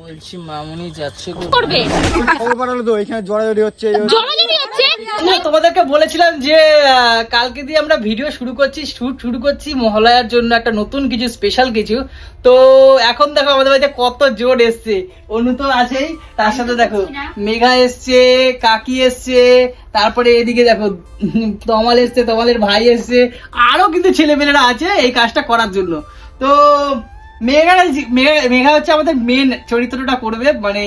বলছি মামুনি যাচ্ছে করবে? খবর পাঠালো তো এখানে জড়াজড়ি হচ্ছে। জড়াজড়ি হচ্ছে? তোমাদেরকে বলেছিলাম যে কালকে দিয়ে আমরা ভিডিও শুরু করছি শুট শুরু করছি মহালয়ার জন্য একটা নতুন কিছু স্পেশাল কিছু। তো এখন দেখো আমাদের বাড়িতে কত জোর এসছে। অনু তো আছেই তার সাথে দেখো মেঘা এসছে কাকি এসছে তারপরে এদিকে দেখো তমাল এসছে তমালের ভাই এসছে। আরও কিন্তু ছেলেমেয়েরা আছে এই কাজটা করার জন্য। তো মেঘা মেঘা হচ্ছে আমাদের মেন চরিত্রটা করবে মানে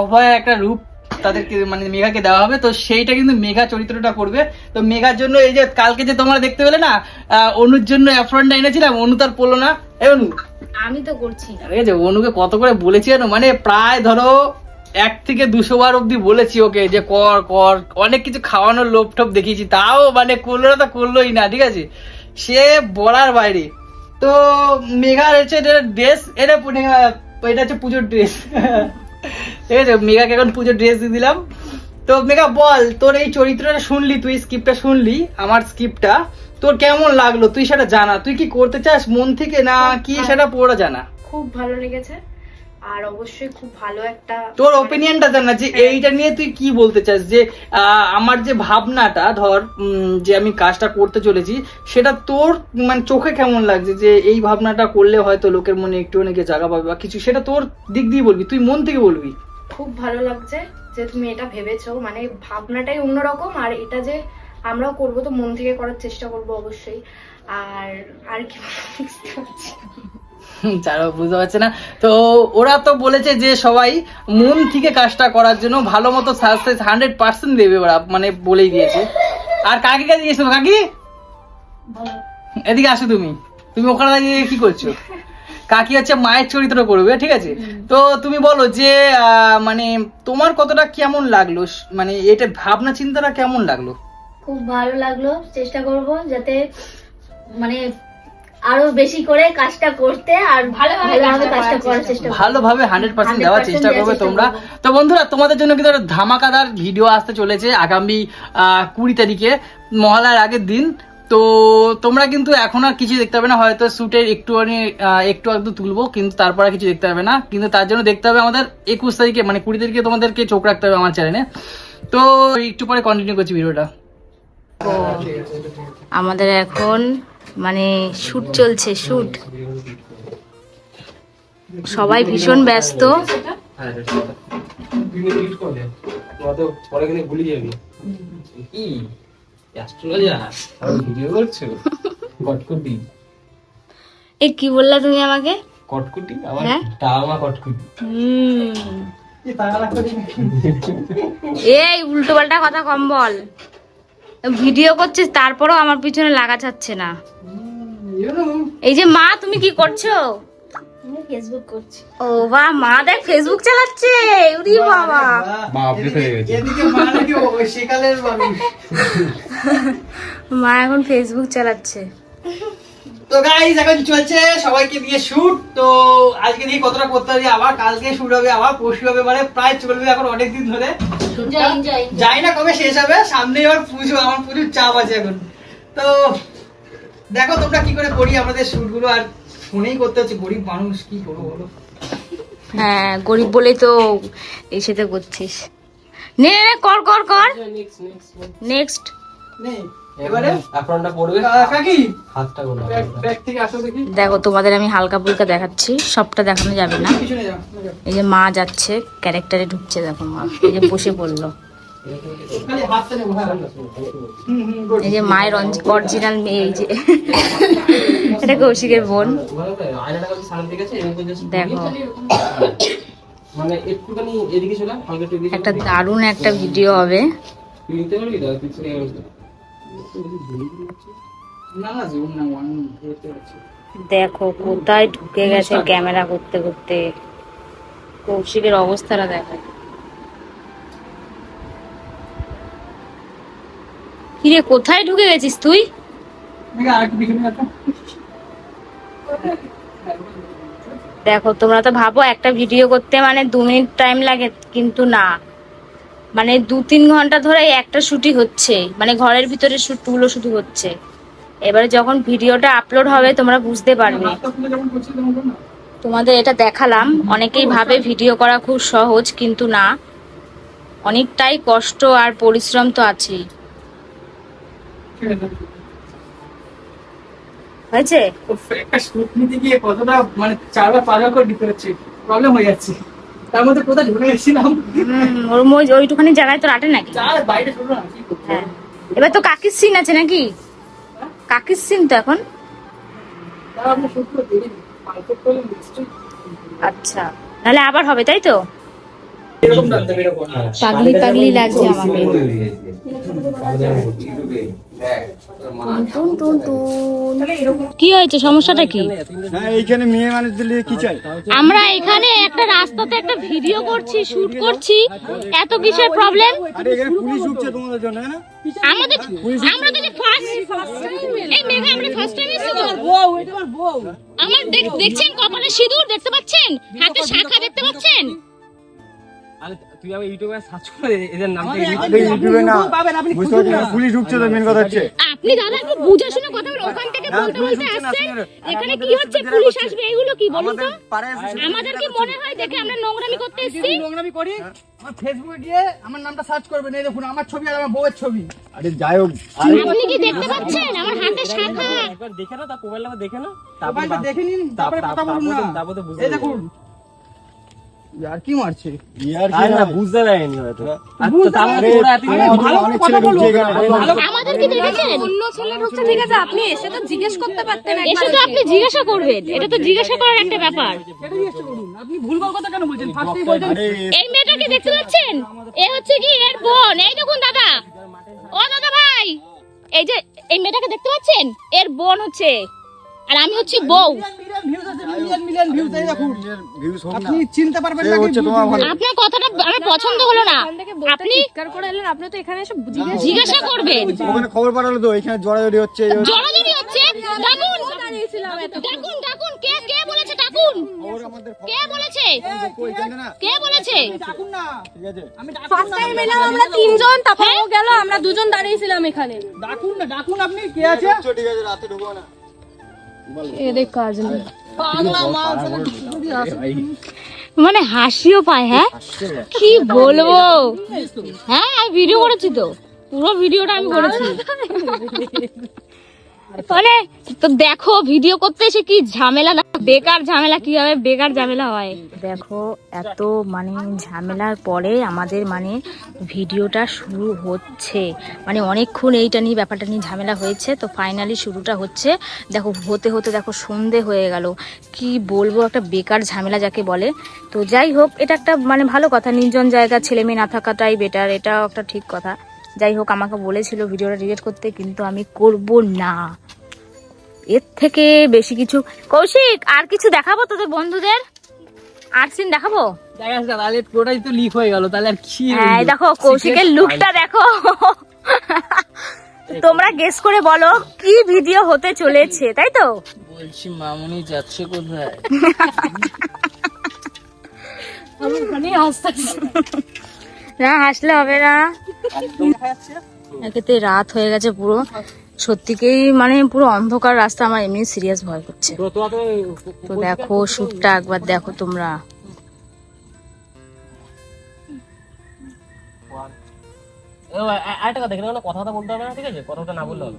অভয় একটা রূপ তাদেরকে মানে মেঘাকে দেওয়া হবে তো সেইটা কিন্তু মেঘা চরিত্রটা করবে। তো মেঘার জন্য এই যে কালকে যে তোমরা দেখতে পেলে না অনুর জন্য অ্যাফ্রনটা এনেছিলাম অনু তার পড়ল না। এ অনু। আমি তো করছি ঠিক আছে অনুকে কত করে বলেছি জানো? মানে প্রায় ধরো এক থেকে দুশো বার অব্দি বলেছি ওকে যে কর কর। অনেক কিছু খাওয়ানোর লোভ টোপ দেখিয়েছি তাও মানে করল না তো করলোই না ঠিক আছে? সে বলার বাইরে তো মেঘার হচ্ছে এটা ড্রেস এটা এটা হচ্ছে পুজোর ড্রেস ঠিক আছে মেঘাকে এখন পুজোর ড্রেস দিয়ে দিলাম। তো মেঘা বল তোর এই চরিত্রটা শুনলি তুই স্ক্রিপ্টটা শুনলি আমার স্ক্রিপ্টটা তোর কেমন লাগল? তুই সেটা জানা। তুই কি করতে চাস মন থেকে না কি সেটা পুরোটা জানা? খুব ভালো লেগেছে। আর অবশ্যই খুব ভালো একটা তোর ওপিনিয়নটা জানা যে এইটা নিয়ে তুই কি বলতে চাস? যে আমার যে ভাবনাটা ধর যে আমি কাজটা করতে চলেছি সেটা তোর মানে চোখে কেমন লাগছে? যে এই ভাবনাটা করলে হয়তো লোকের মনে একটু অনেকে জায়গা পাবে বা কিছু সেটা তোর দিক দিয়ে বলবি তুই মন থেকে বলবি? খুব ভালো লাগছে যে তুমি এটা ভেবেছো মানে ভাবনাটাই অন্যরকম আর এটা যে আমরাও করব তো মন থেকে করার চেষ্টা করব অবশ্যই। আর আর কি বুঝতে পারছি না। হুম, যারা বুঝতে পারছে না। তো ওরা তো বলেছে যে সবাই মন থেকে কাজটা করার জন্য ভালো মতো সাকসেস হান্ড্রেড পার্সেন্ট দেবে ওরা মানে বলেই দিয়েছে। আর কাকি কাছে গিয়েছো কাকি? এদিকে আসো তুমি। তুমি ওখানে দাঁড়িয়ে কি করছ? কাকি হচ্ছে মায়ের চরিত্র করবে, ঠিক আছে? তো তুমি বলো যে মানে তোমার কতটা কেমন লাগল? মানে এটা ভাবনা চিন্তাটা কেমন লাগল? খুব ভালো লাগল। চেষ্টা করব যাতে মানে আরও বেশি করে কাজটা করতে আর ভালোভাবে ভালোভাবে কাজটা করার চেষ্টা ভালোভাবে হান্ড্রেড পার্সেন্ট দেওয়ার চেষ্টা করবে তোমরা। তো বন্ধুরা তোমাদের জন্য কিন্তু একটা ধামাকাদার ভিডিও আসতে চলেছে আগামী আহ, কুড়ি তারিখে মহালয়ার আগের দিন। তো তোমরা কিন্তু এখন আর কিছু দেখতে পাবে না। হয়তো শুটের একটু একটু একটু তুলবো কিন্তু তারপর আর কিছু দেখতে পাবে না। কিন্তু তার জন্য দেখতে হবে আমাদের একুশ তারিখে মানে কুড়ি তারিখে তোমাদেরকে চোখ রাখতে হবে আমার চ্যানেলে তো একটু পরে কন্টিনিউ করছি ভিডিওটা আমাদের এখন মানে শুট চলছে শুট সবাই ভীষণ ব্যস্ত। এ কি বললা তুমি আমাকে? কটকুটি আমার হ্যাঁ? কটকুটি এই উল্টো পাল্টা কথা কম বল। ভিডিও করছিস তারপরও আমার পিছনে লাগা যাচ্ছে না। এই যে মা তুমি কি করছ? ফেসবুক করছি। ও বা মা দেখ ফেসবুক চালাচ্ছে। উরি বাবা। মা আপডেট হয়ে গেছে। এদিকে মা নাকি সেকালের মানুষ। মা এখন ফেসবুক চালাচ্ছে। তো গাইজ এখন চলছে সবাইকে দিয়ে শুট তো আজকে দেখি কতটা করতে হবে আবার কালকে শুট হবে আবার পরশু হবে মানে প্রায় চলবে এখন অনেক দিন ধরে। যাই না কবে শেষ হবে সামনে এবার পুজো আমার পুজোর চাপ আছে এখন। তো দেখো তোমরা কি করে করি আমাদের শুটগুলো আর ফোনেই করতে হচ্ছে গরিব মানুষ কি করব বলো? হ্যাঁ গরিব বলে তো এসে তো করছিস। নে কর কর কর। নেক্সট নে। এবারে অ্যাপ্রনটা আহ, কাকি? হাতটা গোলা ব্যাগ- থেকে আসো দেখি। দেখো তোমাদের আমি হালকা ফুলকা দেখাচ্ছি। সবটা দেখানো যাবে না। এই যে মা যাচ্ছে ক্যারেক্টারে ঢুকছে দেখো মা। এই যে বসে পড়ল। হ্যাঁ। হুম, হুম, good. এই যে মায়ের অরিজিনাল মেয়ে এই যে। এটা কৌশিকের বোন। দেখো। মানে একটুখানি এদিকে চলে আয়, হালকা একটু এদিকে একটা চলে দারুণ একটা ভিডিও হবে। তুই নিতে পারবি? দেখো, কোথায় ঢুকে গেছে ক্যামেরা করতে করতে? কৌশিকের অবস্থাটা দেখো। কিরে, কোথায় ঢুকে গেছিস তুই? দেখো, তোমরা তো ভাবো একটা ভিডিও করতে মানে দু মিনিট টাইম লাগে, কিন্তু না। মানে দু তিন ঘণ্টা ধরে একটা শুটই হচ্ছে। মানে ঘরের ভিতরে শুটগুলো শুধু হচ্ছে। এবারে যখন ভিডিওটা আপলোড হবে, তোমরা বুঝতে পারবে। তোমাদের এটা দেখালাম। অনেকেই ভাবে ভিডিও করা খুব সহজ, কিন্তু না। অনেকটাই কষ্ট আর পরিশ্রম তো আছেই। হয়েছে? একটা শুট নিতে গিয়ে কতটা মানে পাঁচবার করে দিতে হচ্ছে প্রবলেম হয়ে যাচ্ছে। তার মধ্যে কোথায় ঢুকে গেছিলাম? হুম, ওর ওই- ওইটুখানি জায়গায় তো রাটে নাকি? বাইরে ছোট না? হ্যাঁ। এবার তো কাকির সিন আছে নাকি? কাকির সিন তো এখন। আচ্ছা। নাহলে আবার হবে তাই তো? এরকম পাগলি পাগলি লাগছে আমাকে। কি হয়েছে সমস্যাটা কি? হ্যাঁ এইখানে মেয়ে মানুষদের নিয়ে কি চাই? আমরা এখানে একটা রাস্তাতে একটা ভিডিও করছি শুট করছি। এত কিসের প্রবলেম আরে এখানে পুলিশ ঢুকছে তোমাদের জন্য হ্যাঁ না? আমাদের আমরা তো ফার্স্ট এই মেঘা আমরা ফার্স্ট টাইম এসেছি তো? আমার দেখ- দেখছেন কপালে সিঁদুর দেখতে পাচ্ছেন? হাতে শাখা দেখতে পাচ্ছেন? তুই আবার ইউটিউবে সার্চ করে এদের নাম ইউটিউবে না বুঝতে পারছি না পুলিশ ঢুকছে তো মেন কথা হচ্ছে। আপনি দাদা একটু বুঝে শুনে কথা বলুন ওখান থেকে হ্যাঁ, বলতে বলতে আসছেন এখানে কি হচ্ছে? পুলিশ আসবে এগুলো কি বলুন তো? আমাদের কি মনে হয়? দেখে আমরা নোংরামি করতে এসেছি। নোংরামি করি। আমার ফেসবুকে গিয়ে আমার নামটা সার্চ করবেন। এই দেখুন আমার ছবি আর আমার বউয়ের ছবি। আরে যাই হোক আপনি কি দেখতে পাচ্ছেন? আমার হাতে শাখা। একবার দেখে না তার মোবাইল নাম্বার দেখে না মোবাইলটা দেখে নিন তারপরে কথা বলুন না। তারপর তো বুঝতে এই দেখুন আর কি মারছে? ইয়ার কি না বুঝতে হয়তো। দেখেছেন? অন্য ছেলে ঢুকছে ঠিক আছে আপনি এসে তো জিজ্ঞেস করতে পারতেন এসে তো আপনি জিজ্ঞাসা করবেন। এটা তো জিজ্ঞাসা করার একটা ব্যাপার। কেটে জিজ্ঞেস করুন। আপনি ভুলভাল কথা কেন বলছেন? ফার্স্টেই বলছেন এই মেয়েটাকে দেখতে পাচ্ছেন? এ হচ্ছে কি? এর বোন। এই দেখুন দাদা। ও দাদা ভাই। এই যে এই মেয়েটাকে দেখতে পাচ্ছেন? এর বোন হচ্ছে। আর আমি হচ্ছি বউ। মিলিয়ন মিলিয়ন মিলিয়ন ভিউজ এই দেখুন। ভিউজ হোক আপনি চিনতে পারবেন না হচ্ছে তোমার ভালো। আপনার কথাটা আমার পছন্দ হলো না। আপনি চিৎকার করে এলেন আপনি তো এখানে এসে জিজ্ঞেস করবেন। ওখানে খবর পাঠালো তো এখানে জড়াজড়ি হচ্ছে এই জড়াজড়ি হচ্ছে? ডাকুন। ডাকুন ডাকুন। কে কে বলেছে ডাকুন? খবর আমাদের খবর। কে বলেছে? কই জানে না কে বলেছে? ডাকুন না। ঠিক আছে। আমি ফার্স্ট টাইম এলাম আমরা তিনজন তারপর ও গেল আমরা দুজন দাঁড়িয়েছিলাম এখানে। ডাকুন না ডাকুন আপনি। কে আছে ঠিক আছে রাতে ঢুকবো না। এদের কাজ নেই। আসে। মানে হাসিও পায় হ্যাঁ? কি বলব? হ্যাঁ আমি ভিডিও করেছি তো। পুরো ভিডিওটা আমি করেছি। মানে তো দেখো ভিডিও করতে এসে কি ঝামেলা না? বেকার ঝামেলা, কীভাবে বেকার ঝামেলা হয়? দেখো, এত মানে ঝামেলার পরে আমাদের মানে ভিডিওটা শুরু হচ্ছে। মানে অনেকক্ষণ এইটা নিয়ে, ব্যাপারটা নিয়ে ঝামেলা হয়েছে। তো ফাইনালি শুরুটা হচ্ছে। দেখো, হতে হতে দেখো সন্ধে হয়ে গেল। কি বলব, একটা বেকার ঝামেলা যাকে বলে। তো যাই হোক, এটা একটা মানে ভালো কথা। নির্জন জায়গা ছেলে মেয়ে না থাকাটাই বেটার এটাও একটা ঠিক কথা। যাই হোক আমাকে বলেছিল ভিডিওটা ডিলিট করতে কিন্তু আমি করব না। এর থেকে বেশি কিছু কৌশিক আর কিছু দেখাবো তোদের বন্ধুদের? আর সিন দেখাবো? তাহলে পুরোটাই তো লিক হয়ে গেল তাহলে আর কি হ্যাঁ দেখো কৌশিকের লুকটা দেখো। তোমরা গেস করে বলো কি ভিডিও হতে চলেছে তাই তো? বলছি মামুনি যাচ্ছে কোথায়? না হাসলে হবে না। একেতে রাত হয়ে গেছে পুরো। সত্যিকেই মানে পুরো অন্ধকার রাস্তা আমার এমনি সিরিয়াস ভয় করছে। তো দেখো শুটটা একবার দেখো তোমরা। আরেকটা কথা দেখে না কথা কথা বলতে হবে না ঠিক আছে? কথাটা না বললে হবে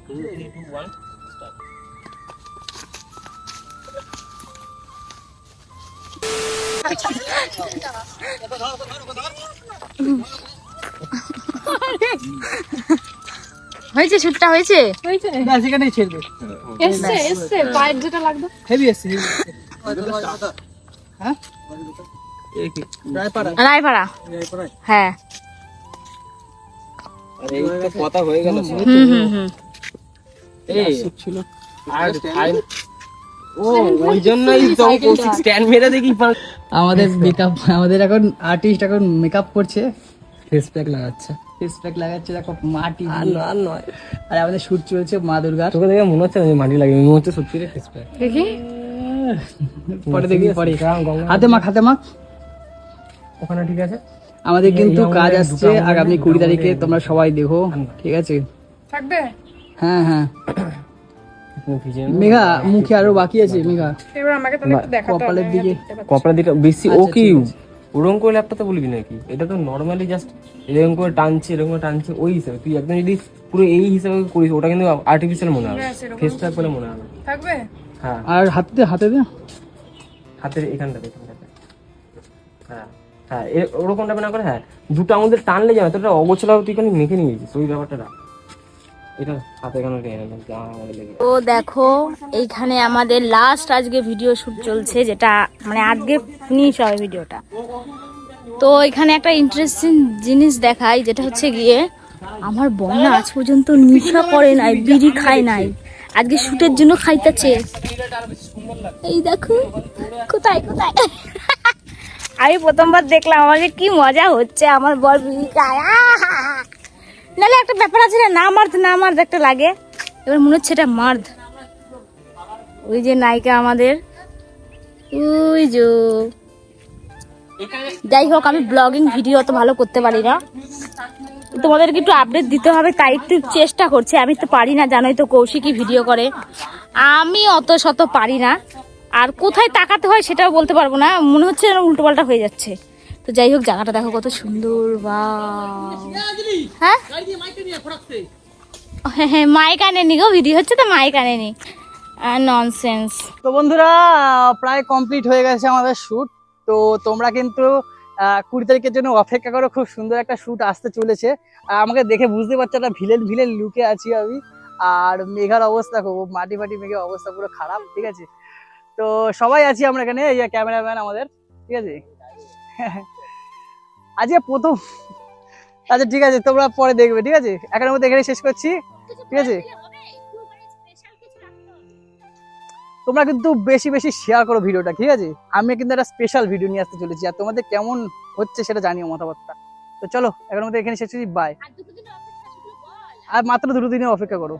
হয়েছে শুটটা হয়েছে? হয়েছে। না সেখানেই ছেড়বে এসছে এসছে। পায়ের যেটা লাগবে। হেভি এসছে হ্যাঁ? রায়পাড়া। রায়পাড়া। হ্যাঁ। আরে এই তো কথা হয়ে গেল। হুম হুম হুম। এই ছিল আর ফাইন ও ওই জন্যই তো কৌশিক স্ট্যান্ড মেরে দেখি আমাদের মেকআপ আমাদের এখন আর্টিস্ট এখন মেকআপ করছে ফেস প্যাক লাগাচ্ছে। ফেস প্যাক লাগাচ্ছে দেখো মাটি আর নয় আর নয়। আর আমাদের শুট চলছে মা দুর্গার। তোকে দেখে মনে হচ্ছে না মাটি লাগে মনে হচ্ছে সত্যি রে ফেস প্যাক দেখি। পরে দেখবি পরে। হাতে মাখ হাতে মাখ। ওখানে ঠিক আছে? আমাদের কিন্তু কাজ আসছে আগামী কুড়ি তারিখে তোমরা সবাই দেখো ঠিক আছে? থাকবে? হ্যাঁ হ্যাঁ। মেঘা মুখে আরও বাকি আছে মেঘা। এবার আমাকে তাহলে একটু দেখাতে কপালের দিকে। কপড়া দিকে বেশি ও আচ্ছা, কি। ওরকম করে ল্যাপটপে বলবি নাকি? এটা তো নর্মালি জাস্ট এরকম করে টানছে এরকম করে টানছে ওই হিসাবে। তুই একদম যদি পুরো এই হিসাবে করিস ওটা কিন্তু আর্টিফিশিয়াল মনে হবে। ফেস ট্যাগ বলে মনে হবে। থাকবে? হ্যাঁ। আর হাতে হাতে দে। হাতের এখানটাতে এখানটাতে হ্যাঁ হ্যাঁ এ- ওরকম না করে হ্যাঁ। দুটো আঙুল টানলে যাবে তোটা অগোছলা তুই খালি মেখে নিয়েছিস ওই ব্যাপারটা তো দেখো, এইখানে আমাদের লাস্ট আজকে ভিডিও শুট চলছে, যেটা মানে আজকে ফিনিশ হবে ভিডিওটা তো এখানে একটা ইন্টারেস্টিং জিনিস দেখাই, যেটা হচ্ছে গিয়ে, আমার বন্যা আজ পর্যন্ত নিশা করে নাই, বিড়ি খায় নাই। আজকে শুটের জন্য খাইতেছে। এই দেখো, কোথায় কোথায়? আমি প্রথমবার দেখলাম, আমাকে কি মজা হচ্ছে, আমার বর বিড়ি খায়! নাহলে একটা ব্যাপার আছে না না মার্দ না মার্দ একটা লাগে। এবার মনে হচ্ছে এটা মার্দ। ওই যে নায়িকা আমাদের। ওই যে যাই হোক, আমি ব্লগিং ভিডিও অত ভালো করতে পারি না। তোমাদেরকে একটু আপডেট দিতে হবে, তাই একটু চেষ্টা করছি। আমি তো পারি না, জানোই তো কৌশিকই ভিডিও করে। আমি অত শত পারি না। আর কোথায় তাকাতে হয় সেটাও বলতে পারব না। মনে হচ্ছে উল্টোপাল্টা হয়ে যাচ্ছে। তো যাই হোক জায়গাটা দেখো কত সুন্দর বা হ্যাঁ? হ্যাঁ হ্যাঁ মাইক আনেনি গো ভিডিও হচ্ছে তো মাইক আনেনি। ননসেন্স তো বন্ধুরা প্রায় কমপ্লিট হয়ে গেছে আমাদের শুট তো তোমরা কিন্তু কুড়ি তারিখের জন্য অপেক্ষা করো খুব সুন্দর একটা শুট আসতে চলেছে। আর আমাকে দেখে বুঝতে পারছ একটা ভিলেন ভিলেন লুকে আছি আমি। আর মেঘার অবস্থা খুব মাটি মাটি মেঘের অবস্থা পুরো খারাপ ঠিক আছে? তো সবাই আছি আমরা এখানে এই ক্যামেরাম্যান আমাদের ঠিক আছে? আজকে প্রথম। আচ্ছা ঠিক আছে, তোমরা পরে দেখবে, ঠিক আছে? এখনের মধ্যে এখানে শেষ করছি, ঠিক আছে? তোমরা কিন্তু বেশি বেশি শেয়ার করো ভিডিওটা, ঠিক আছে? আমি কিন্তু একটা স্পেশাল ভিডিও নিয়ে আসতে চলেছি, আর তোমাদের কেমন হচ্ছে সেটা জানিও মতামতটা। তো চলো এখন মধ্যে এখানে শেষ করছি বাই আর মাত্র দুটো দিনে অপেক্ষা করো।